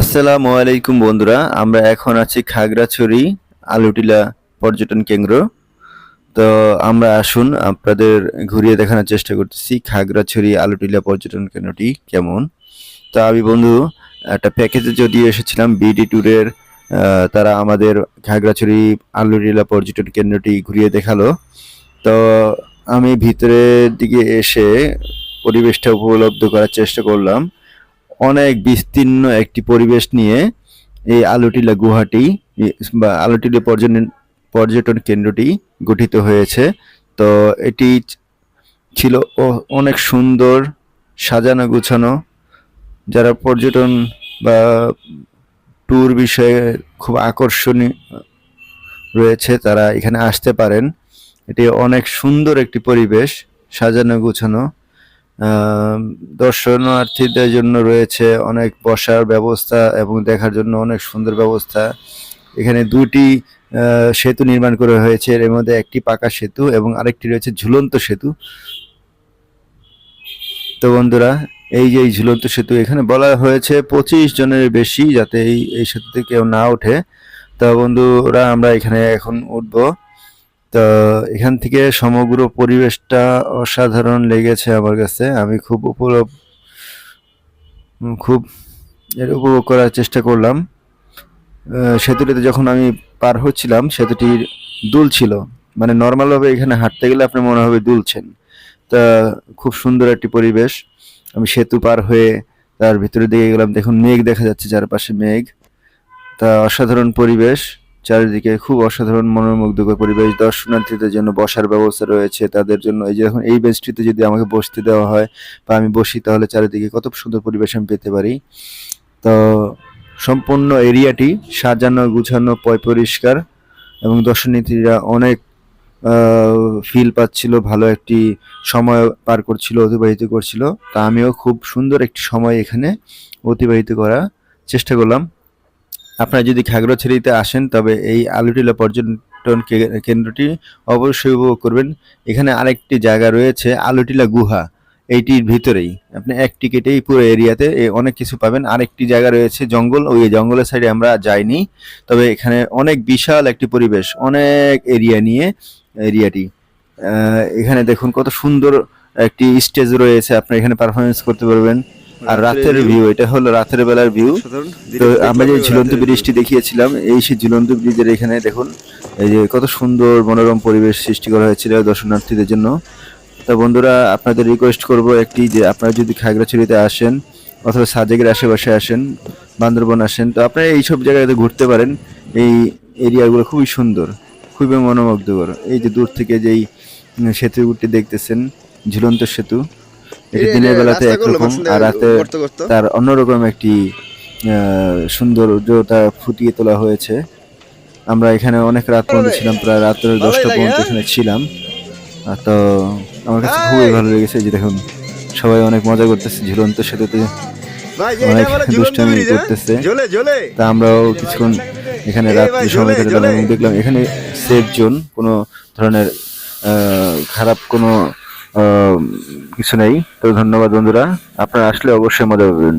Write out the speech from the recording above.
আসসালামু আলাইকুম বন্ধুরা, আমরা এখন আছি খাগড়াছড়ি আলুটিলা পর্যটন কেন্দ্র। তো আমরা আসুন, আপনাদের ঘুরিয়ে দেখানোর চেষ্টা করতেছি খাগড়াছড়ি আলুটিলা পর্যটন কেন্দ্রটি কেমন। তো আমি বন্ধু, একটা প্যাকেজে যদি এসেছিলাম বিডি ট্যুরের তারা আমাদের খাগড়াছড়ি আলুটিলা পর্যটন কেন্দ্রটি ঘুরিয়ে দেখাল। তো আমি ভিতরের দিকে এসে পরিবেশটা উপলব্ধ করার চেষ্টা করলাম। অনেক বিস্তীর্ণ একটি পরিবেশ নিয়ে এই আলুটিলা গুহাটি বা আলুটিলা পর্যটন পর্যটন কেন্দ্রটি গঠিত হয়েছে। তো এটি ছিল অনেক সুন্দর সাজানো গুছানো। যারা পর্যটন বা ট্যুর বিষয়ে খুব আকর্ষণীয় রয়েছে, তারা এখানে আসতে পারেন। এটি অনেক সুন্দর একটি পরিবেশ, সাজানো গুছানো। দর্শনার্থীদের জন্য রয়েছে অনেক বসার ব্যবস্থা এবং দেখার জন্য অনেক সুন্দর ব্যবস্থা। এখানে দুটি সেতু নির্মাণ করা হয়েছে। এর মধ্যে একটি পাকা সেতু এবং আরেকটি রয়েছে ঝুলন্ত সেতু। তো বন্ধুরা, এই যে এই ঝুলন্ত সেতু, এখানে বলা হয়েছে পঁচিশ জনের বেশি যাতে এই এই সেতুতে কেউ না ওঠে। তো বন্ধুরা, আমরা এখানে এখন উঠবো। তো এখান থেকে সমগ্র পরিবেশটা অসাধারণ লেগেছে আমার কাছে। আমি খুব উপলব, খুব এর উপভোগ করার চেষ্টা করলাম। সেতুটিতে যখন আমি পার হচ্ছিলাম সেতুটির দুল ছিল। মানে নর্মালভাবে এখানে হাঁটতে গেলে আপনি মনে হবে দুলছেন। তা খুব সুন্দর একটি পরিবেশ। আমি সেতু পার হয়ে তার ভিতরে দিকে গেলাম। দেখুন, মেঘ দেখা যাচ্ছে, চারপাশে মেঘ। তা অসাধারণ পরিবেশ। চারিদিকে খুব অসাধারণ মনোমুগ্ধকর পরিবেশ। দর্শনার্থীদের জন্য বসার ব্যবস্থা রয়েছে তাদের জন্য। এই যে এখন এই বেঞ্চটিতে যদি আমাকে বসতে দেওয়া হয় বা আমি বসি, তাহলে চারিদিকে কত সুন্দর পরিবেশ আমি পেতে পারি। তো সম্পূর্ণ এরিয়াটি সাজানো, গুছানো, পয় পরিষ্কার এবং দর্শনার্থীরা অনেক ফিল পাচ্ছিল, ভালো একটি সময় পার করছিল, অতিবাহিত করছিল। তা আমিও খুব সুন্দর একটি সময় এখানে অতিবাহিত করার চেষ্টা করলাম। আপনারা যদি খাগড়াছড়িতে আসেন, তবে এই আলুটিলা পর্যটন কেন্দ্রটি অবশ্যই উপভোগ করবেন। এখানে আরেকটি জায়গা রয়েছে, আলুটিলা গুহা। এইটির ভিতরেই। আপনি এক টিকেটেই পুরো এরিয়াতে অনেক কিছু পাবেন। আরেকটি জায়গা রয়েছে জঙ্গল। ওই জঙ্গলের সাইডে আমরা যাইনি। তবে এখানে অনেক বিশাল একটি পরিবেশ, অনেক এরিয়া নিয়ে এরিয়াটি। এখানে দেখুন কত সুন্দর একটি স্টেজ রয়েছে। আপনি এখানে পারফরমেন্স করতে পারবেন। আর রাতের ভিউ এটা হলো রাতের বেলার ভিউ তো আমরা যে ঝুলন্ত ব্রিজটি দেখিয়েছিলাম এই সেই ঝুলন্ত ব্রিজের এখানে দেখুন এই যে কত সুন্দর মনোরম পরিবেশ সৃষ্টি করা হয়েছিল দর্শনার্থীদের জন্য। তো বন্ধুরা আপনাদের রিকোয়েস্ট করব একটি যে আপনারা যদি খাগড়াছড়িতে আসেন অথবা সাজেকের আশেপাশে আসেন বান্দরবন আসেন তো আপনারা এইসব জায়গাতে ঘুরতে পারেন। এই এরিয়াগুলো খুবই সুন্দর খুবই মনোমুগ্ধকর। এই যে দূর থেকে যেই সেতুটি দেখতেছেন ঝুলন্ত সেতু এটি দিনের বেলাতে একরকম আর রাতে তার অন্যরকম একটি সৌন্দর্যতা ফুটিয়ে তোলা হয়েছে আমরা এখানে অনেক রাত পর্যন্ত ছিলাম প্রায় রাত্রে দশটা লাগে, পর্যন্ত হ্যাঁ? এখানে ছিলাম আর তো আমার কাছে খুবই ভালো লেগেছে যে দেখুন সবাই অনেক মজা করতেছে ঝুলন্ত সেতুতে অনেক দুষ্টামি হ্যাঁ? করতেছে। তা আমরাও কিছুক্ষণ এখানে রাত্রি সময় কাটালাম এবং দেখলাম এখানে সেফ জোন কোনো ধরনের খারাপ কোনো কিছু নেই। তো ধন্যবাদ বন্ধুরা। আপনারা আসলে অবশ্যই মজা পাবেন।